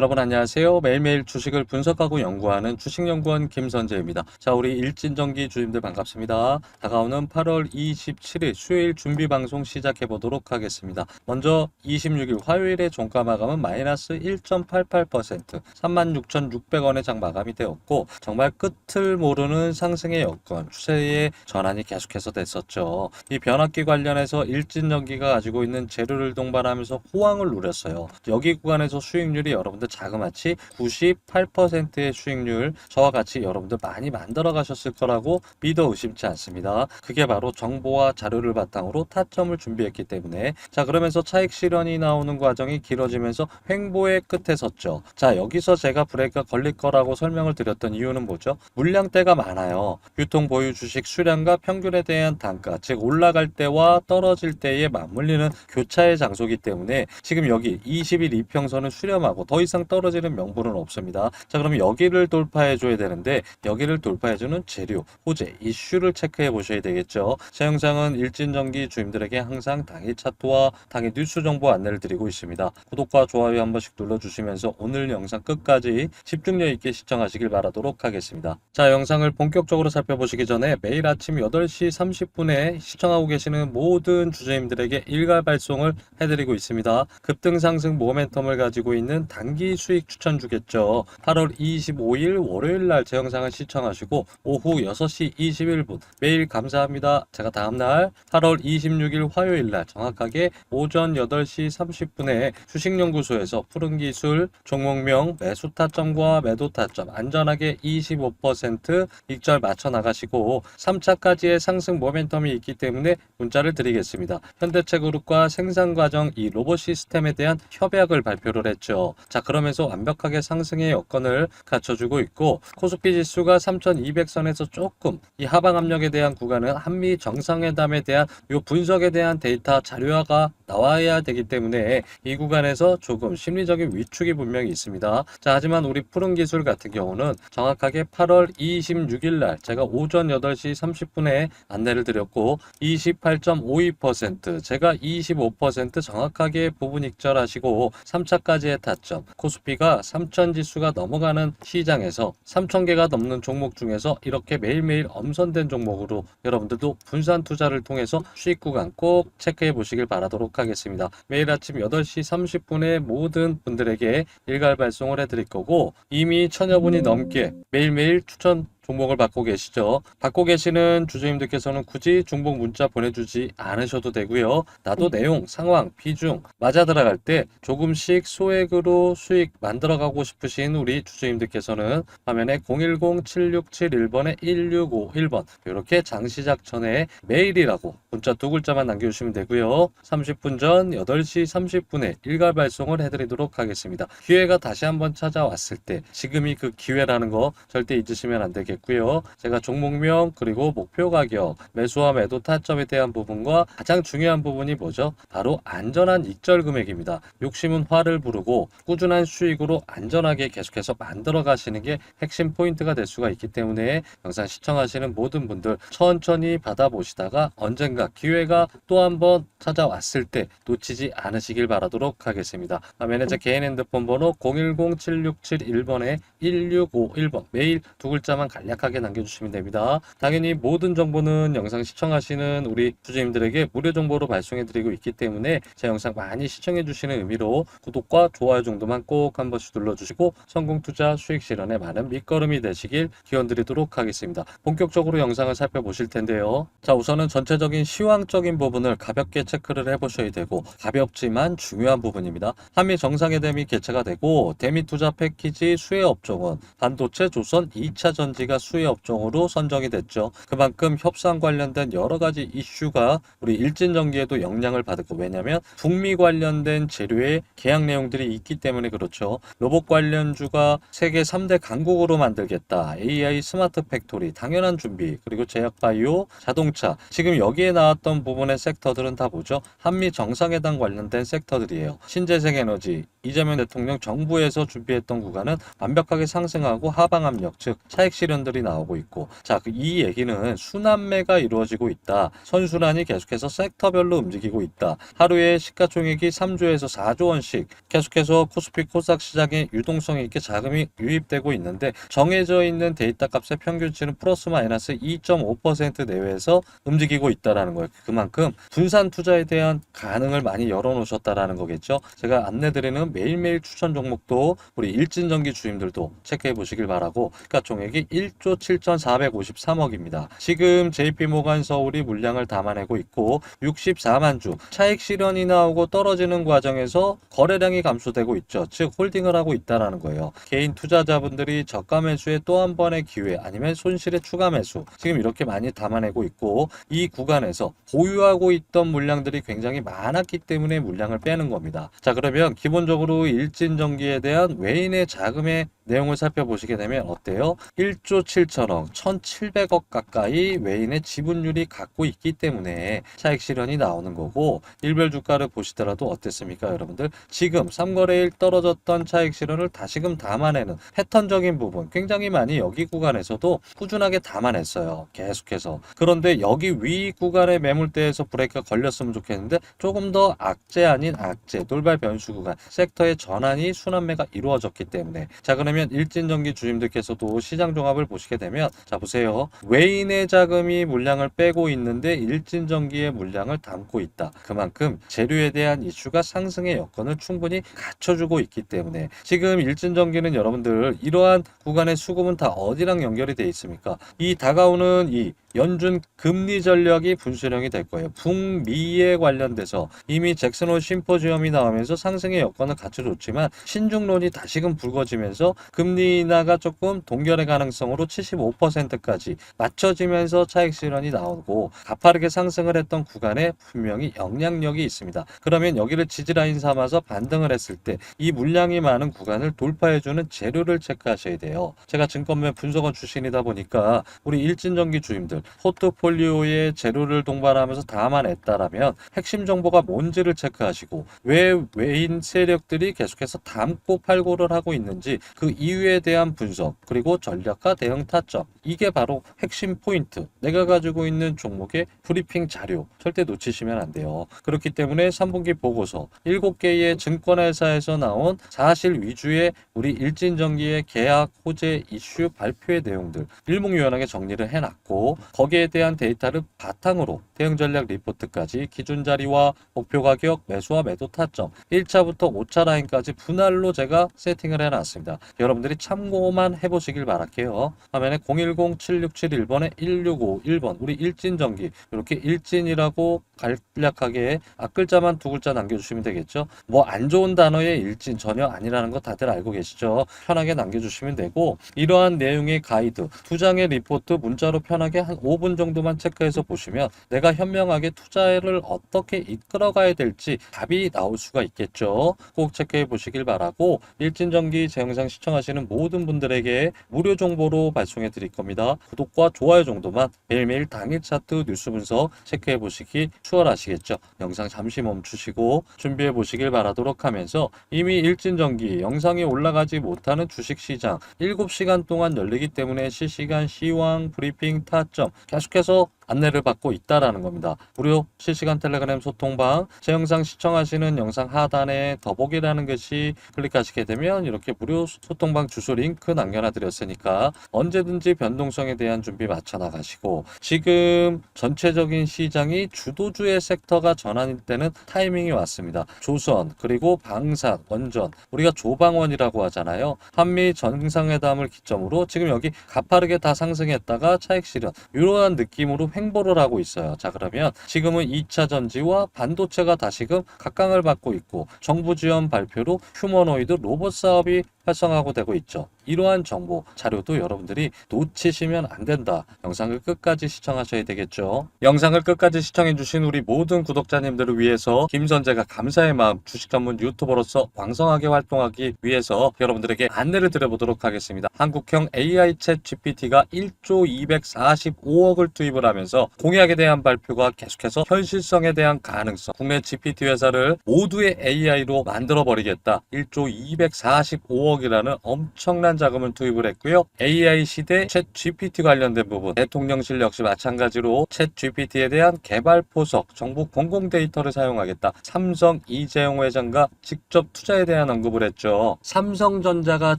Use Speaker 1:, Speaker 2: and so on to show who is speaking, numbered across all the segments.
Speaker 1: 여러분 안녕하세요. 매일매일 주식을 분석하고 연구하는 주식연구원 김선재입니다. 자, 우리 일진전기 주님들 반갑습니다. 다가오는 8월 27일 수요일 준비 방송 시작해 보도록 하겠습니다. 먼저 26일 화요일에 종가 마감은 마이너스 1.88% 36,600원의 장 마감이 되었고 정말 끝을 모르는 상승의 여건, 추세의 전환이 계속해서 됐었죠. 이 변압기 관련해서 일진전기가 가지고 있는 재료를 동반하면서 호황을 누렸어요. 여기 구간에서 수익률이 여러분들 자그마치 98%의 수익률 저와 같이 여러분들 많이 만들어 가셨을 거라고 믿어 의심치 않습니다. 그게 바로 정보와 자료를 바탕으로 타점을 준비했기 때문에 자 그러면서 차익 실현이 나오는 과정이 길어지면서 횡보의 끝에 섰죠. 자 여기서 제가 브레이크가 걸릴 거라고 설명을 드렸던 이유는 뭐죠? 물량대가 많아요. 유통 보유 주식 수량과 평균에 대한 단가 즉 올라갈 때와 떨어질 때에 맞물리는 교차의 장소기 때문에 지금 여기 20일 이평선을 수렴하고 더 이상 떨어지는 명분은 없습니다. 자, 그럼 여기를 돌파해 줘야 되는데 여기를 돌파해 주는 재료, 호재, 이슈를 체크해 보셔야 되겠죠. 제 영상은 일진전기 주임들에게 항상 당일 차트와 당일 뉴스 정보 안내를 드리고 있습니다. 구독과 좋아요 한 번씩 눌러 주시면서 오늘 영상 끝까지 집중력 있게 시청하시길 바라도록 하겠습니다. 자, 영상을 본격적으로 살펴보시기 전에 매일 아침 8시 30분에 시청하고 계시는 모든 주주님들에게 일괄 발송을 해드리고 있습니다. 급등 상승 모멘텀을 가지고 있는 단기 수익 추천 주겠죠. 8월 25일 월요일 날 제 영상을 시청하시고 오후 6시 21분 매일 감사합니다. 제가 다음날 8월 26일 화요일 날 정확하게 오전 8시 30분에 주식연구소에서 푸른 기술 종목명 매수 타점과 매도 타점 안전하게 25% 익절 맞춰 나가시고 3차까지의 상승 모멘텀이 있기 때문에 문자를 드리겠습니다. 현대차그룹과 생산과정 이 로봇 시스템에 대한 협약을 발표를 했죠. 자, 그러면서 완벽하게 상승의 여건을 갖춰주고 있고 코스피 지수가 3,200선에서 조금 이 하방 압력에 대한 구간은 한미 정상회담에 대한 요 분석에 대한 데이터 자료화가 나와야 되기 때문에 이 구간에서 조금 심리적인 위축이 분명히 있습니다. 자, 하지만 우리 푸른 기술 같은 경우는 정확하게 8월 26일 날 제가 오전 8시 30분에 안내를 드렸고 28.52% 제가 25% 정확하게 부분 익절하시고 3차까지의 타점 코스피가 3천 지수가 넘어가는 시장에서 3천 개가 넘는 종목 중에서 이렇게 매일매일 엄선된 종목으로 여러분들도 분산 투자를 통해서 수익 구간 꼭 체크해 보시길 바라도록 하겠습니다. 매일 아침 8시 30분에 모든 분들에게 일괄 발송을 해드릴 거고 이미 천여 분이 넘게 매일매일 추천 종목을 받고 계시죠. 받고 계시는 주주님들께서는 굳이 중복 문자 보내주지 않으셔도 되고요. 나도 내용, 상황, 비중 맞아 들어갈 때 조금씩 소액으로 수익 만들어가고 싶으신 우리 주주님들께서는 화면에 010-7671번에 1651번 이렇게 장시작 전에 메일이라고 문자 두 글자만 남겨주시면 되고요. 30분 전 8시 30분에 일괄 발송을 해드리도록 하겠습니다. 기회가 다시 한번 찾아왔을 때 지금이 그 기회라는 거 절대 잊으시면 안 되겠 고요. 제가 종목명 그리고 목표 가격, 매수와 매도 타점에 대한 부분과 가장 중요한 부분이 뭐죠? 바로 안전한 익절 금액입니다. 욕심은 화를 부르고 꾸준한 수익으로 안전하게 계속해서 만들어 가시는 게 핵심 포인트가 될 수가 있기 때문에 영상 시청하시는 모든 분들 천천히 받아보시다가 언젠가 기회가 또 한번 찾아왔을 때 놓치지 않으시길 바라도록 하겠습니다. 화면에 제 개인 핸드폰 번호 010-7671번에 1651번 메일 두 글자만 간략하게 남겨주시면 됩니다. 당연히 모든 정보는 영상 시청하시는 우리 주주님들에게 무료 정보로 발송해드리고 있기 때문에 제 영상 많이 시청해주시는 의미로 구독과 좋아요 정도만 꼭 한 번씩 눌러주시고 성공 투자 수익 실현에 많은 밑거름이 되시길 기원드리도록 하겠습니다. 본격적으로 영상을 살펴보실 텐데요. 자 우선은 전체적인 시황적인 부분을 가볍게 체크를 해보셔야 되고 가볍지만 중요한 부분입니다. 한미 정상회담이 개최가 되고 대미 투자 패키지 수혜 업종은 반도체 조선 2차 전지가 수혜 업종으로 선정이 됐죠. 그만큼 협상 관련된 여러 가지 이슈가 우리 일진 전기에도 영향을 받았고 왜냐하면 북미 관련된 재료의 계약 내용들이 있기 때문에 그렇죠. 로봇 관련주가 세계 3대 강국으로 만들겠다. AI 스마트 팩토리 당연한 준비 그리고 제약바이오 자동차 지금 여기에 나왔던 부분의 섹터들은 다 뭐죠? 한미 정상회담 관련된 섹터들이에요. 신재생 에너지 이재명 대통령 정부에서 준비했던 구간은 완벽하게 상승하고 하방 압력 즉 차익 실현 선들이 나오고 있고 자, 그이 얘기는 순환매가 이루어지고 있다. 선순환이 계속해서 섹터별로 움직이고 있다. 하루에 시가총액이 3조에서 4조 원씩 계속해서 코스피 코스닥 시장에 유동성 있게 자금이 유입되고 있는데 정해져 있는 데이터 값의 평균치는 플러스 마이너스 2.5% 내외에서 움직이고 있다라는 거예요. 그만큼 분산 투자에 대한 가능을 많이 열어놓으셨다라는 거겠죠. 제가 안내드리는 매일매일 추천 종목도 우리 일진전기 주임들도 체크해 보시길 바라고 시가 총액이 1조 7,453억입니다. 지금 JP모간 서울이 물량을 담아내고 있고 64만 주 차익 실현이 나오고 떨어지는 과정에서 거래량이 감소되고 있죠. 즉 홀딩을 하고 있다라는 거예요. 개인 투자자분들이 저가 매수의 또한 번의 기회 아니면 손실의 추가 매수 지금 이렇게 많이 담아내고 있고 이 구간에서 보유하고 있던 물량들이 굉장히 많았기 때문에 물량을 빼는 겁니다. 자 그러면 기본적으로 일진전기에 대한 외인의 자금의 내용을 살펴보시게 되면 어때요? 1조 7천억, 1,700억 가까이 외인의 지분율이 갖고 있기 때문에 차익 실현이 나오는 거고 일별 주가를 보시더라도 어땠습니까, 여러분들? 지금 3거래일 떨어졌던 차익 실현을 다시금 담아내는 패턴적인 부분 굉장히 많이 여기 구간에서도 꾸준하게 담아냈어요. 계속해서. 그런데 여기 위 구간의 매물대에서 브레이크가 걸렸으면 좋겠는데 조금 더 악재 아닌 악재, 돌발 변수 구간, 섹터의 전환이 순환매가 이루어졌기 때문에 자 그러면 일진전기 주임들께서도 시장 종합을 보시게 되면 자 보세요. 외인의 자금이 물량을 빼고 있는데 일진전기의 물량을 담고 있다. 그만큼 재료에 대한 이슈가 상승의 여건을 충분히 갖춰주고 있기 때문에 지금 일진전기는 여러분들 이러한 구간의 수급은 다 어디랑 연결이 돼 있습니까? 이 다가오는 이 연준 금리 전략이 분수령이 될 거예요. 북미에 관련돼서 이미 잭슨홀 심포지엄이 나오면서 상승의 여건을 갖춰줬지만 신중론이 다시금 불거지면서 금리 인하가 조금 동결의 가능성으로 75%까지 맞춰지면서 차익 실현이 나오고 가파르게 상승을 했던 구간에 분명히 영향력이 있습니다. 그러면 여기를 지지라인 삼아서 반등을 했을 때 이 물량이 많은 구간을 돌파해주는 재료를 체크하셔야 돼요. 제가 증권맨 분석원 출신이다 보니까 우리 일진전기 주임들 포트폴리오에 재료를 동반하면서 담아냈다라면 핵심 정보가 뭔지를 체크하시고 왜 외인 세력들이 계속해서 담고 팔고를 하고 있는지 그 이유에 대한 분석 그리고 전략과 대응 타점. 이게 바로 핵심 포인트. 내가 가지고 있는 종목의 브리핑 자료 절대 놓치시면 안 돼요. 그렇기 때문에 3분기 보고서 7개의 증권회사에서 나온 사실 위주의 우리 일진전기의 계약 호재 이슈 발표의 내용들 일목요연하게 정리를 해놨고 거기에 대한 데이터를 바탕으로 대응 전략 리포트까지 기준 자리와 목표 가격, 매수와 매도 타점 1차부터 5차 라인까지 분할로 제가 세팅을 해놨습니다. 여러분들이 참고만 해보시길 바랄게요. 화면에 010-7671번에 1651번 우리 일진전기 이렇게 일진이라고 간략하게 앞글자만 두 글자 남겨주시면 되겠죠. 뭐 안 좋은 단어의 일진 전혀 아니라는 거 다들 알고 계시죠. 편하게 남겨주시면 되고 이러한 내용의 가이드 두 장의 리포트 문자로 편하게 한 5분 정도만 체크해서 보시면 내가 현명하게 투자를 어떻게 이끌어가야 될지 답이 나올 수가 있겠죠. 꼭 체크해 보시길 바라고 일진전기 제 영상 시청하시는 모든 분들에게 무료 정보로 발송해 드릴 겁니다. 구독과 좋아요 정도만 매일매일 당일 차트 뉴스 분석 체크해 보시기 수월하시겠죠. 영상 잠시 멈추시고 준비해 보시길 바라도록 하면서 이미 일진전기 영상이 올라가지 못하는 주식시장 7시간 동안 열리기 때문에 실시간 시황 브리핑 타점 계속해서 안내를 받고 있다라는 겁니다. 무료 실시간 텔레그램 소통방 제 영상 시청하시는 영상 하단에 더보기라는 것이 클릭하시게 되면 이렇게 무료 소통방 주소 링크 남겨놔 드렸으니까 언제든지 변동성에 대한 준비 맞춰 나가시고 지금 전체적인 시장이 주도주의 섹터가 전환되는 타이밍이 왔습니다. 조선 그리고 방산 원전 우리가 조방원이라고 하잖아요. 한미 정상회담을 기점으로 지금 여기 가파르게 다 상승했다가 차익 실현 이러한 느낌으로 횡 보를 하고 있어요. 자 그러면 지금은 2차 전지와 반도체가 다시금 각광을 받고 있고 정부 지원 발표로 휴머노이드 로봇 사업이 활성화하고 되고 있죠. 이러한 정보, 자료도 여러분들이 놓치시면 안 된다. 영상을 끝까지 시청하셔야 되겠죠. 영상을 끝까지 시청해주신 우리 모든 구독자님들을 위해서 김선재가 감사의 마음 주식 전문 유튜버로서 왕성하게 활동하기 위해서 여러분들에게 안내를 드려보도록 하겠습니다. 한국형 AI 챗 GPT가 1조 245억을 투입을 하면서 공약에 대한 발표가 계속해서 현실성에 대한 가능성, 국내 GPT 회사를 모두의 AI로 만들어 버리겠다. 1조 245억 이라는 엄청난 자금을 투입을 했고요. AI 시대 챗 GPT 관련된 부분, 대통령실 역시 마찬가지로 챗 GPT에 대한 개발 포석, 정부 공공 데이터를 사용하겠다. 삼성 이재용 회장과 직접 투자에 대한 언급을 했죠. 삼성전자가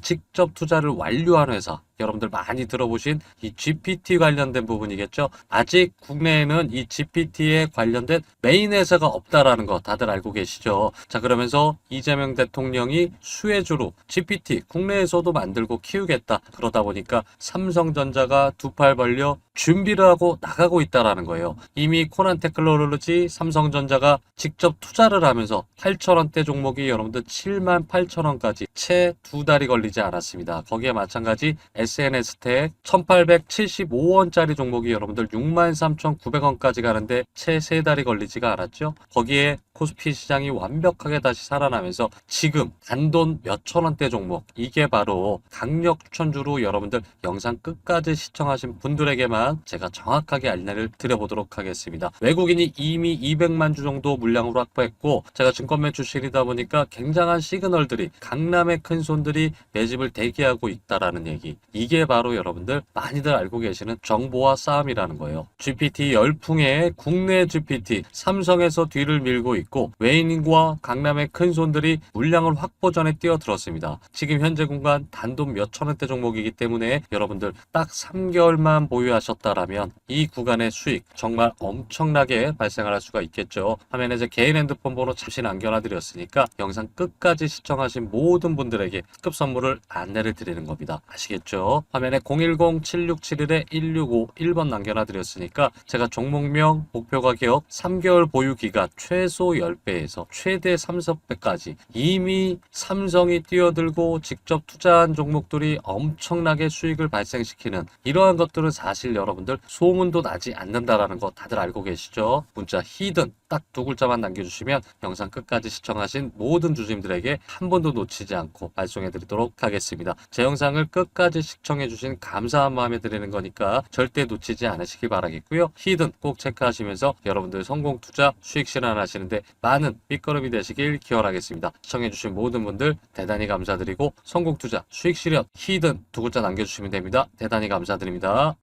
Speaker 1: 직접 투자를 완료한 회사. 여러분들 많이 들어보신 이 GPT 관련된 부분이겠죠. 아직 국내에는 이 GPT에 관련된 메인 회사가 없다라는 거 다들 알고 계시죠. 자, 그러면서 이재명 대통령이 수혜주로 GPT 국내에서도 만들고 키우겠다. 그러다 보니까 삼성전자가 두 팔 벌려 준비를 하고 나가고 있다라는 거예요. 이미 코난 테크놀로지 삼성전자가 직접 투자를 하면서 8천원대 종목이 여러분들 7만 8천원까지 채 두 달이 걸리지 않았습니다. 거기에 마찬가지 SNS텍 1875원짜리 종목이 여러분들 63,900원까지 가는데 채 세 달이 걸리지가 않았죠. 거기에 코스피 시장이 완벽하게 다시 살아나면서 지금 단돈 몇천 원대 종목 이게 바로 강력 추천주로 여러분들 영상 끝까지 시청하신 분들에게만 제가 정확하게 안내를 드려보도록 하겠습니다. 외국인이 이미 200만 주 정도 물량으로 확보했고 제가 증권 매출실이다 보니까 굉장한 시그널들이 강남의 큰 손들이 매집을 대기하고 있다라는 얘기 이게 바로 여러분들 많이들 알고 계시는 정보와 싸움이라는 거예요. GPT 열풍에 국내 GPT 삼성에서 뒤를 밀고 있고 외인과 강남의 큰 손들이 물량을 확보 전에 뛰어들었습니다. 지금 현재 공간 단돈 몇천 원대 종목이기 때문에 여러분들 딱 3개월만 보유하셨다라면 이 구간의 수익 정말 엄청나게 발생할 수가 있겠죠. 화면에 제 개인 핸드폰 번호 잠시 남겨놔드렸으니까 영상 끝까지 시청하신 모든 분들에게 특급 선물을 안내를 드리는 겁니다. 아시겠죠? 화면에 010-7671-165 1번 남겨놔드렸으니까 제가 종목명, 목표 가격, 3개월 보유 기간 최소 10배에서 최대 3,000배까지 이미 삼성이 뛰어들고 직접 투자한 종목들이 엄청나게 수익을 발생시키는 이러한 것들은 사실 여러분들 소문도 나지 않는다라는 거 다들 알고 계시죠? 문자 히든 딱 두 글자만 남겨주시면 영상 끝까지 시청하신 모든 주주님들에게 한 번도 놓치지 않고 발송해 드리도록 하겠습니다. 제 영상을 끝까지 시청해 주신 감사한 마음에 드리는 거니까 절대 놓치지 않으시길 바라겠고요. 히든 꼭 체크하시면서 여러분들 성공 투자 수익 실현하시는데 많은 밑거름이 되시길 기원하겠습니다. 시청해 주신 모든 분들 대단히 감사드리고 성공 투자 수익 실현 히든 두 글자 남겨주시면 됩니다. 대단히 감사드립니다.